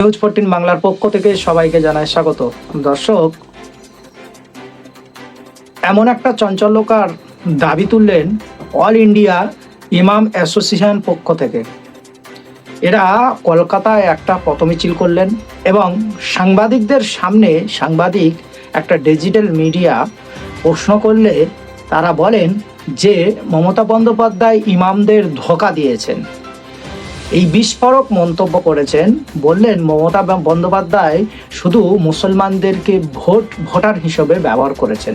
News fourteen বাংলার পক্ষ থেকে সবাইকে জানায় স্বাগত। দর্শক, এমন একটা চঞ্চলকার দাবি তুললেন অল ইন্ডিয়া ইমাম অ্যাসোসিয়েশন পক্ষ থেকে। এরা কলকাতায় একটা পথমিছিল করলেন এবং সাংবাদিকদের সামনে সাংবাদিক, একটা ডিজিটাল মিডিয়া প্রশ্ন করলে তারা বলেন যে মমতা বন্দ্যোপাধ্যায় ইমামদের ধোকা দিয়েছেন। এই বিস্ফোরক মন্তব্য করেছেন, বললেন মমতা বন্দ্যোপাধ্যায় শুধু মুসলমানদেরকে ভোট, ভোটার হিসেবে ব্যবহার করেছেন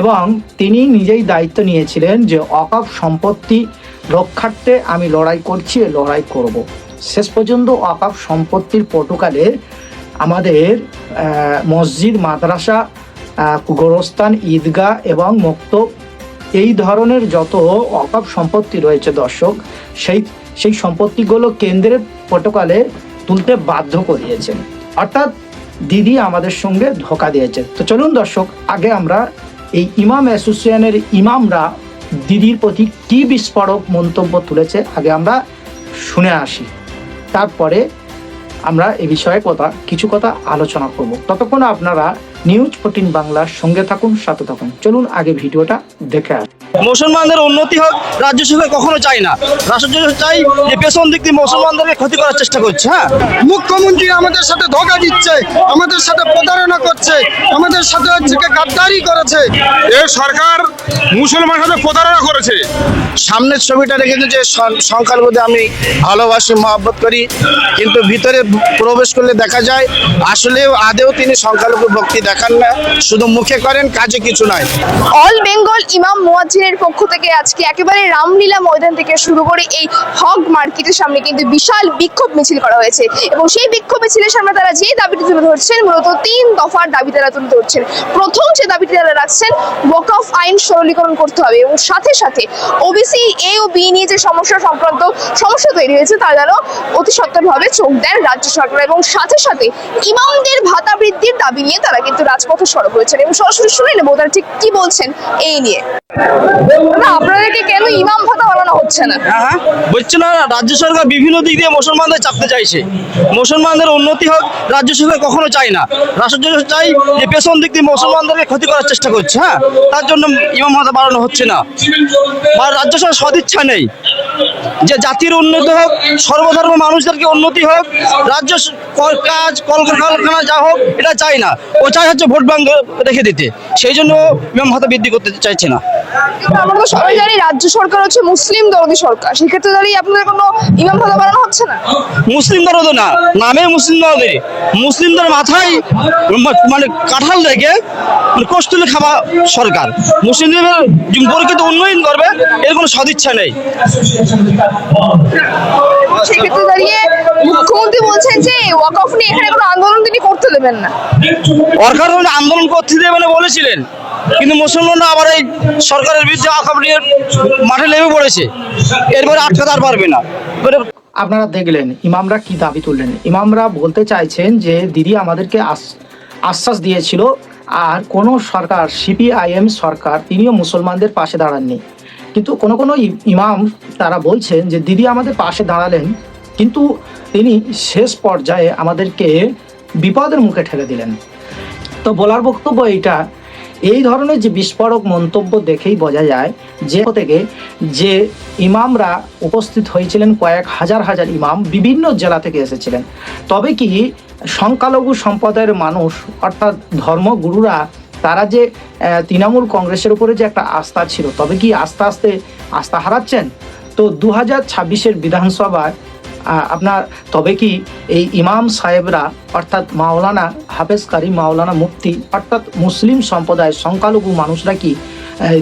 এবং তিনি নিজেই দায়িত্ব নিয়েছিলেন যে অকাপ সম্পত্তি রক্ষার্থে আমি লড়াই করছি লড়াই করব। শেষ পর্যন্ত অকাপ সম্পত্তির পটুকালে আমাদের মসজিদ, মাদ্রাসা গোরস্থান, ঈদগাহ এবং মক্তব এই ধরনের যত অকাপ সম্পত্তি রয়েছে দর্শক, সেই সেই সম্পত্তিগুলো কেন্দ্রের প্রটোকলে তুলতে বাধ্য করিয়েছেন। অর্থাৎ দিদি আমাদের সঙ্গে ধোকা দিয়েছে। তো চলুন দর্শক, আগে আমরা এই ইমাম অ্যাসোসিয়েশনের ইমামরা দিদির প্রতি কি বিস্ফোরক মন্তব্য তুলেছে, আগে আমরা শুনে আসি। তারপরে আমরা এ বিষয়ে কথা, কিছু কথা আলোচনা করব। ততক্ষণ আপনারা নিউজ ফোরটিন বাংলার সঙ্গে থাকুন, সাথে থাকুন। চলুন আগে ভিডিওটা দেখে আসি। মুসলমানদের উন্নতি হোক রাজ্য সরকার কখনো চাই না। রাষ্ট্র সরকার চাই যে পেছন দিক দিয়ে মুসলমানদেরকে ক্ষতি করার চেষ্টা করছে হ্যাঁ? মুখ্যমন্ত্রী আমাদের সাথে ধোকা দিচ্ছে আমাদের সাথে প্রতারণা করছে আমাদের সাথে হচ্ছে কি গাদ্দারি করেছে। এ সরকার মুসলমানের সাথে প্রতারণা করেছে। সামনের ছবিটা রেখেছে যে সং- সংখ্যালঘুদের আমি ভালোবাসি মহব্বত করি কিন্তু ভিতরে প্রবেশ করলে দেখা যায় আসলেও আদেও তিনি সংখ্যালঘু ভক্তি দেখান না শুধু মুখে করেন কাজে কিছু নয় অল বেঙ্গল ইমাম মুয়াজ্জিনের পক্ষ থেকে আজকে একেবারে রামলীলা ময়দান থেকে শুরু করে এই হগ মার্কেটের সামনে কিন্তু বিশাল বিক্ষোভ মিছিল করা হয়েছে। এবং সেই বিক্ষোভ মিছিলের সামনে তারা যে দাবিটি তুলে ধরছেন, মূলত তিন দফার দাবি তারা তুলে ধরছেন। প্রথম যে দাবিটি তারা রাখছেন ওয়াকফ আইন সরলীকরণ করতে হবে এবং সাথে সাথে ওবিসি এ ও বি নিয়ে যে সমস্যা সংক্রান্ত সমস্যা তৈরি হয়েছে, তা যেন অতি সত্তরভাবে চোখ দেন রাজ্য সরকার এবং সাথে সাথে ইমামদের ভাতা বৃদ্ধির দাবি নিয়ে তারা কিন্তু রাজপথে সরব হয়েছেন। এবং সরাসরি শুনে নেব তারা ঠিক কি বলছেন এই নিয়ে। আপনাদেরকে কেন ইমাম ভাতা বানানো হচ্ছে না? হ্যাঁ না, রাজ্য সরকার বিভিন্ন দিক দিয়ে মুসলমানদের চাপতে চাইছে। মুসলমানদের উন্নতি হোক, রাজ্য সরকার কখনো চাই না। রাষ্ট্র চাই যে পেছন দিক দিয়ে মুসলমানদেরকে ক্ষতি করার চেষ্টা করছে হ্যাঁ? তার জন্য ইমাম ভাতা বাড়ানো হচ্ছে না। বা রাজ্য সরকার সদিচ্ছা নেই যে জাতির উন্নতি হোক, সর্বধর্ম মানুষদেরকে উন্নতি হোক, রাজ্য কাজ, কলকারখানা যা হোক, এটা চাই না। ও চাই হচ্ছে ভোট ব্যাংক রেখে দিতে। সেই জন্য ইমাম ভাতা বৃদ্ধি করতে চাইছে না। আমরা তো সবাই জানি রাজ্য সরকার হচ্ছে মুসলিম দরদি সরকার। সেক্ষেত্রে দাঁড়িয়ে আপনাদের কোনো ইমাম ভাতা হচ্ছে না? মুসলিমদের তো না নামে মুসলিম মুসলিমদের মাথায় মানে কাঁঠাল রেখে মানে কস্তুলে খাওয়া সরকার। মুসলিমদের প্রকৃত উন্নয়ন করবে এর কোনো সদিচ্ছা নেই। সেক্ষেত্রে দাঁড়িয়ে মুখ্যমন্ত্রী বলছেন যে ওয়াকফ নিয়ে এখানে কোনো আন্দোলন তিনি করতে দেবেন না। সরকার আন্দোলন করতে দেবে বলে বলেছিলেন। কিন্তু মুসলমানরা আবার এই সরকারের বিরুদ্ধে আকাম নিয়ে মাঠে নেমে পড়েছে। এরপরে আটকাতে আর পারবে না। আপনারা দেখলেন, ইমামরা কি দাবি তুললেন? ইমামরা বলতে চাইছেন যে দিদি আমাদেরকে আশ্বাস দিয়েছিল, আর কোনো সরকার, সিপিআইএম সরকার, তিনিও মুসলমানদের পাশে দাঁড়াননি। কিন্তু কোনো কোনো ইমাম তারা বলছেন যে দিদি আমাদের পাশে দাঁড়ালেন, কিন্তু তিনি শেষ পর্যায়ে আমাদেরকে বিপদের মুখে ঠেলে দিলেন। তো বলার বক্তব্য এইটা এই ধরনের যে বিস্ফোরক মন্তব্য দেখেই বোঝা যায় যে থেকে যে ইমামরা উপস্থিত হয়েছিলেন, কয়েক হাজার হাজার ইমাম বিভিন্ন জেলা থেকে এসেছিলেন। তবে কি সংখ্যালঘু সম্প্রদায়ের মানুষ, অর্থাৎ ধর্মগুরুরা, তারা যে তৃণমূল কংগ্রেসের উপরে যে একটা আস্থা ছিল, তবে কি আস্তে আস্তে আস্থা হারাচ্ছেন? তো দু হাজার ছাব্বিশের বিধানসভায় আপনার, তবে কি এই ইমাম সাহেবরা, অর্থাৎ মাওলানা হাফেজ কারি, মাওলানা মুফতি, অর্থাৎ মুসলিম সম্প্রদায় সংখ্যালঘু মানুষরা কি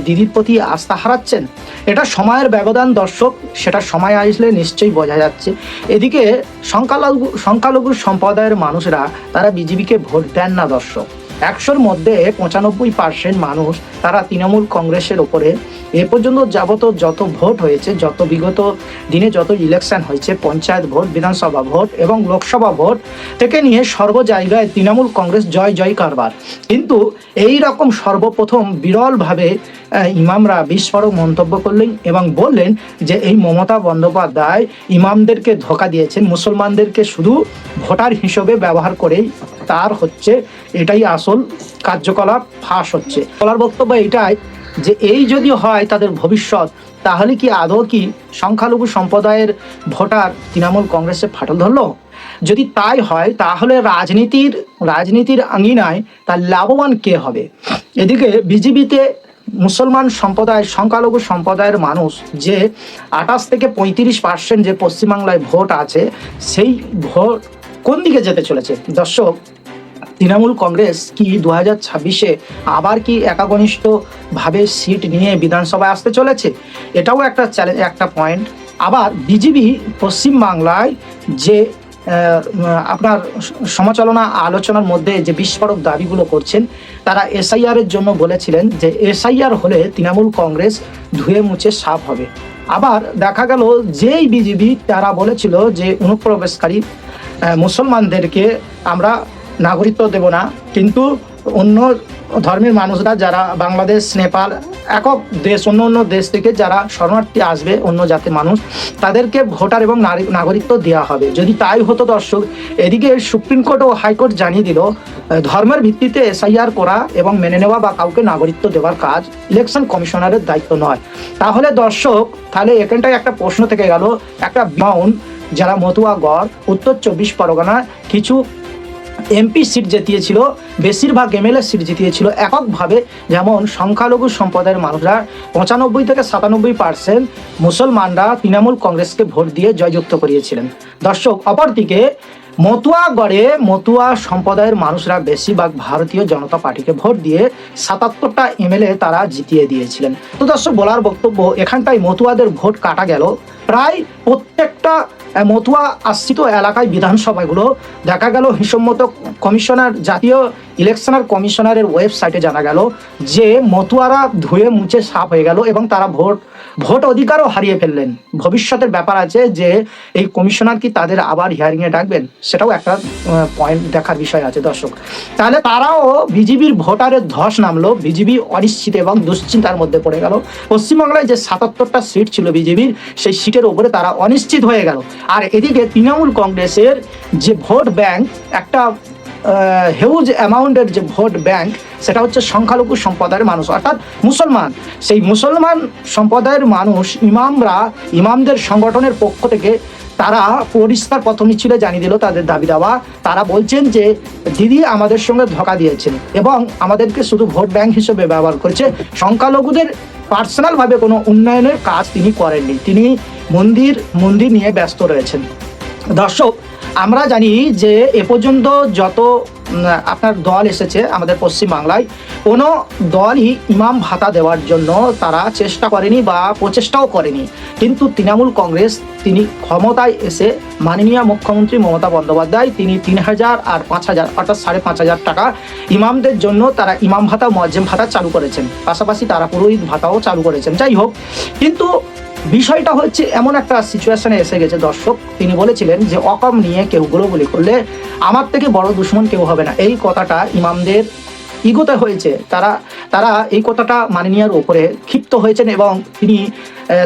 দিদির প্রতি আস্থা হারাচ্ছেন? এটা সময়ের ব্যবধান, দর্শক, সেটা সময় আসলে নিশ্চয়ই বোঝা যাচ্ছে। এদিকে সংখ্যালঘু সংখ্যালঘু সম্প্রদায়ের মানুষরা, তারা বিজেপিকে ভোট দেন না, দর্শক। একশোর মধ্যে পঁচানব্বই পার্সেন্ট মানুষ তারা তৃণমূল কংগ্রেসের ওপরে। এ পর্যন্ত যাবত যত ভোট হয়েছে, যত বিগত দিনে যত ইলেকশন হয়েছে, পঞ্চায়েত ভোট, বিধানসভা ভোট এবং লোকসভা ভোট থেকে নিয়ে সর্ব জায়গায় তৃণমূল কংগ্রেস জয় জয় কারবার কিন্তু এই রকম সর্বপ্রথম বিরলভাবে ইমামরা বিস্ফোরক মন্তব্য করলেন এবং বললেন যে এই মমতা বন্দ্যোপাধ্যায় ইমামদেরকে ধোকা দিয়েছেন, মুসলমানদেরকে শুধু ভোটার হিসেবে ব্যবহার করেই তার হচ্ছে এটাই আসল কার্যকলাপ ফাঁস হচ্ছে। বলার বক্তব্য এটাই যে এই যদি হয় তাদের ভবিষ্যৎ, তাহলে কি আদৌ কি সংখ্যালঘু সম্প্রদায়ের ভোটার তৃণমূল কংগ্রেসে ফাটল ধরলো? যদি তাই হয়, তাহলে রাজনীতির রাজনীতির আঙিনায় তার লাভবান কে হবে? এদিকে বিজেপিতে মুসলমান সম্প্রদায় সংখ্যালঘু সম্প্রদায়ের মানুষ যে আঠাশ থেকে পঁয়ত্রিশ পার্সেন্ট যে পশ্চিমবাংলায় ভোট আছে, সেই ভোট কোন দিকে যেতে চলেছে? দর্শক তৃণমূল কংগ্রেস কি দু হাজার ছাব্বিশে আবার কি একাগনিষ্ঠভাবে সিট নিয়ে বিধানসভায় আসতে চলেছে? এটাও একটা চ্যালেঞ্জ একটা পয়েন্ট আবার বিজেপি পশ্চিমবাংলায় যে আপনার সমালোচনা আলোচনার মধ্যে যে বিস্ফোরক দাবিগুলো করছেন, তারা এসআইআর এর জন্য বলেছিলেন যে এসআইআর হলে তৃণমূল কংগ্রেস ধুয়ে মুছে সাফ হবে। আবার দেখা গেল যেই বিজেপি তারা বলেছিল যে অনুপ্রবেশকারী মুসলমানদেরকে আমরা নাগরিকত্ব দেব না, কিন্তু অন্য ধর্মের মানুষরা যারা বাংলাদেশ, নেপাল, একক দেশ, অন্য অন্য দেশ থেকে যারা শরণার্থী আসবে, অন্য জাতির মানুষ, তাদেরকে ভোটার এবং নাগরিকত্ব দেওয়া হবে। যদি তাই হতো দর্শক, এদিকে সুপ্রিম কোর্ট ও হাইকোর্ট জানিয়ে দিল ধর্মের ভিত্তিতে এসআইআর করা এবং মেনে নেওয়া বা কাউকে নাগরিকত্ব দেওয়ার কাজ ইলেকশন কমিশনারের দায়িত্ব নয়। তাহলে দর্শক, তাহলে এখানটায় একটা প্রশ্ন থেকে গেল, একটা বাউন যারা মতুয়াগড় উত্তর চব্বিশ পরগনা কিছু এমপি সিট জিতিয়েছিল, বেশিরভাগ এমএলএ সিট জিতিয়েছিল এককভাবে, যেমন সংখ্যালঘু সম্প্রদায়ের মানুষরা পঁচানব্বই থেকে সাতানব্বই পার্সেন্ট মুসলমানরা তৃণমূল কংগ্রেসকে ভোট দিয়ে জয়যুক্ত করিয়েছিলেন। দর্শক, অপরদিকে মতুয়াগড়ে মতুয়া সম্প্রদায়ের মানুষরা বেশিরভাগ ভারতীয় জনতা পার্টিকে ভোট দিয়ে সাতাত্তরটা এমএলএ তারা জিতিয়ে দিয়েছিলেন। তো দর্শক, বলার বক্তব্য, এখানটায় মতুয়াদের ভোট কাটা গেল। প্রায় প্রত্যেকটা মতুয়া আশ্রিত এলাকায় বিধানসভাগুলো। দেখা গেল হিসম্মত কমিশনার জাতীয় ইলেকশনাল কমিশনারের ওয়েবসাইটে জানা গেল যে মতুয়ারা ধুয়ে মুছে সাফ হয়ে গেল এবং তারা ভোট ভোট অধিকারও হারিয়ে ফেললেন। ভবিষ্যতের ব্যাপার আছে যে এই কমিশনার কি তাদের আবার হিয়ারিংয়ে ডাকবেন? সেটাও একটা পয়েন্ট দেখার বিষয় আছে দর্শক। তাহলে তারাও বিজেপির ভোটারের ধস নামলো বিজেপি অনিশ্চিত এবং দুশ্চিন্তার মধ্যে পড়ে গেল। পশ্চিমবাংলায় যে সাতাত্তরটা সিট ছিল বিজেপির সেই সিটের উপরে তারা অনিশ্চিত হয়ে গেল। আর এদিকে তৃণমূল কংগ্রেসের যে ভোট ব্যাংক, একটা হিউজ অ্যামাউন্টের যে ভোট ব্যাংক সেটা হচ্ছে সংখ্যালঘু সম্প্রদায়ের মানুষ। অর্থাৎ মুসলমান। সেই মুসলমান সম্প্রদায়ের মানুষ, ইমামরা, ইমামদের সংগঠনের পক্ষ থেকে তারা পরিষ্কার পথ মিছিলে জানিয়ে দিল তাদের দাবি দাওয়া। তারা বলছেন যে, দিদি আমাদের সঙ্গে ধোকা দিয়েছেন এবং আমাদেরকে শুধু ভোট ব্যাংক হিসেবে ব্যবহার করেছে। সংখ্যালঘুদের পার্সোনালভাবে কোনো উন্নয়নের কাজ তিনি করেননি। তিনি মন্দির মন্দির নিয়ে ব্যস্ত রয়েছেন। দর্শক আমরা জানি যে এ পর্যন্ত যত আপনার দল এসেছে আমাদের পশ্চিমবাংলায়, কোনো দলই ইমাম ভাতা দেওয়ার জন্য তারা চেষ্টা করেনি বা প্রচেষ্টাও করেনি। কিন্তু তৃণমূল কংগ্রেস, তিনি ক্ষমতায় এসে মাননীয় মুখ্যমন্ত্রী মমতা বন্দ্যোপাধ্যায়, তিনি তিন হাজার আর পাঁচ হাজার, অর্থাৎ সাড়ে পাঁচ হাজার টাকা ইমামদের জন্য তারা ইমাম ভাতা, মজ্জেম ভাতা চালু করেছেন। পাশাপাশি তারা পুরোহিত ভাতাও চালু করেছেন। যাই হোক, কিন্তু বিষয়টা হচ্ছে এমন একটা সিচুয়েশনে এসে গেছে, দর্শক। তিনি বলেছিলেন যে অকম নিয়ে কেউ গুলোগুলি করলে আমার থেকে বড় দুশ্মন কেউ হবে না। এই কথাটা ইমামদের ইগোতে হয়েছে। তারা তারা এই কথাটা মানে নেওয়ার উপরে ক্ষিপ্ত হয়েছেন এবং তিনি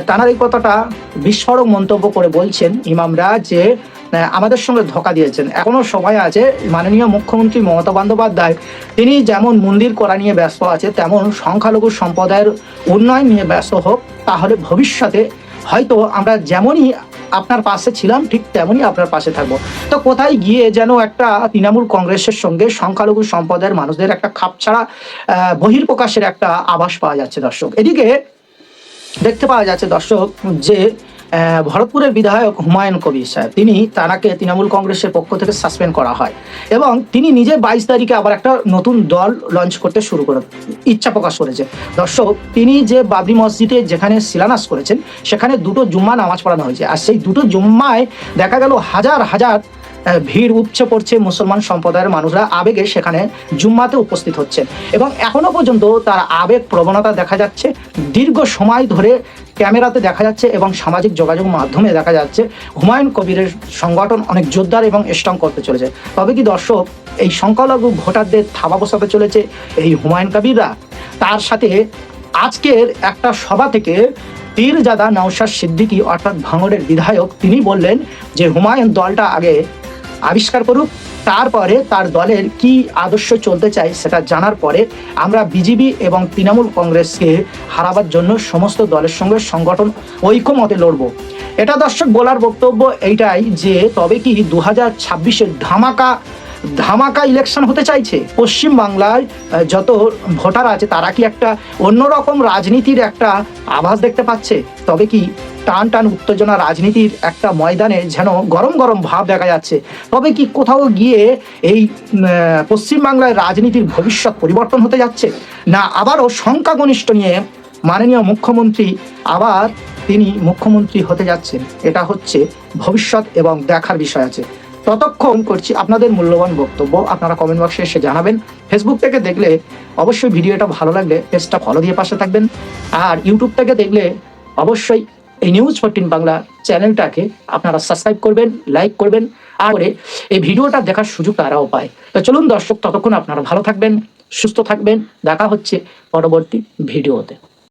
তারা এই কথাটা বিস্ফোরক মন্তব্য করে বলছেন ইমামরা যে আমাদের সঙ্গে ধোকা দিয়েছেন। এখনও সময় আছে মাননীয় মুখ্যমন্ত্রী মমতা বন্দ্যোপাধ্যায়, তিনি যেমন মন্দির করা নিয়ে ব্যস্ত আছে, তেমন সংখ্যালঘু সম্প্রদায়ের উন্নয়ন নিয়ে ব্যস্ত হোক, তাহলে ভবিষ্যতে হয়তো আমরা যেমনই আপনার পাশে ছিলাম, ঠিক তেমনই আপনার পাশে থাকব। তো কোথায় গিয়ে যেন একটা তৃণমূল কংগ্রেসের সঙ্গে সংখ্যালঘু সম্প্রদায়ের মানুষদের একটা খাপছাড়া বহির্প্রকাশের একটা আভাস পাওয়া যাচ্ছে দর্শক। এদিকে দেখতে পাওয়া যাচ্ছে দর্শক যে ভরতপুরের বিধায়ক হুমায়ুন কবির সাহেব তিনি তারাকে তৃণমূল কংগ্রেসের পক্ষ থেকে সাসপেন্ড করা হয় এবং তিনি নিজে বাইশ তারিখে আবার একটা নতুন দল লঞ্চ করতে শুরু করে, ইচ্ছা প্রকাশ করেছে। দর্শক, তিনি যে বাবরি মসজিদে যেখানে শিলান্যাস করেছেন, সেখানে দুটো জুম্মা নামাজ পড়ানো হয়েছে। আর সেই দুটো জুম্মায় দেখা গেল হাজার হাজার ভিড় উপচে পড়ছে মুসলমান সম্প্রদায়ের মানুষরা আবেগে সেখানে জুম্মাতে উপস্থিত হচ্ছেন এবং এখনও পর্যন্ত তার আবেগ প্রবণতা দেখা যাচ্ছে। দীর্ঘ সময় ধরে ক্যামেরাতে দেখা যাচ্ছে এবং সামাজিক যোগাযোগ মাধ্যমে দেখা যাচ্ছে। হুমায়ুন কবিরের সংগঠন অনেক জোরদার এবং স্ট্রং করতে চলেছে। তবে কি দর্শক, এই সংখ্যালঘু ভোটারদের থাবা বসাতে চলেছে এই হুমায়ুন কবিররা? তার সাথে আজকের একটা সভা থেকে পীরজাদা নওশাদ সিদ্দিকী, অর্থাৎ ভাঙড়ের বিধায়ক, তিনি বললেন যে হুমায়ুন দলটা আগে আবিষ্কার করুক, তারপরে তার দলের কি আদর্শ চলতে চায় সেটা জানার পরে আমরা বিজেপি এবং তৃণমূল কংগ্রেসকে হারাবার জন্য সমস্ত দলের সঙ্গে সংগঠন, ঐক্যমতে লড়ব। এটা দর্শক বলার বক্তব্য এইটাই যে তবে কি দু হাজার ছাব্বিশের ধামাকা ধামাকা ইলেকশন হতে চাইছে। পশ্চিম বাংলায় যত ভোটার আছে, তারা কি একটা অন্যরকম রাজনীতির একটা আভাস দেখতে পাচ্ছে? তবে কি টান টান উত্তেজনা রাজনীতির একটা ময়দানে যেন গরম গরম ভাব দেখা যাচ্ছে? তবে কি কোথাও গিয়ে এই পশ্চিম বাংলায় রাজনীতির ভবিষ্যৎ পরিবর্তন হতে যাচ্ছে? না, আবারও সংখ্যাগরিষ্ঠ নিয়ে মাননীয় মুখ্যমন্ত্রী আবার তিনি মুখ্যমন্ত্রী হতে যাচ্ছেন। এটা হচ্ছে ভবিষ্যৎ এবং দেখার বিষয় আছে। ততক্ষণ করছি আপনাদের মূল্যবান বক্তব্য। আপনারা কমেন্ট বক্সে এসে জানাবেন। ফেসবুক থেকে দেখলে অবশ্যই ভিডিওটা ভালো লাগলে পেজটা ফলো দিয়ে পাশে থাকবেন। আর ইউটিউব থেকে দেখলে অবশ্যই এই নিউজ ফোরটিন বাংলা চ্যানেলটাকে আপনারা সাবস্ক্রাইব করবেন লাইক করবেন, আর এই ভিডিওটা দেখার সুযোগ তারাও পায়। তো চলুন দর্শক, ততক্ষণ আপনারা ভালো থাকবেন, সুস্থ থাকবেন। দেখা হচ্ছে পরবর্তী ভিডিওতে।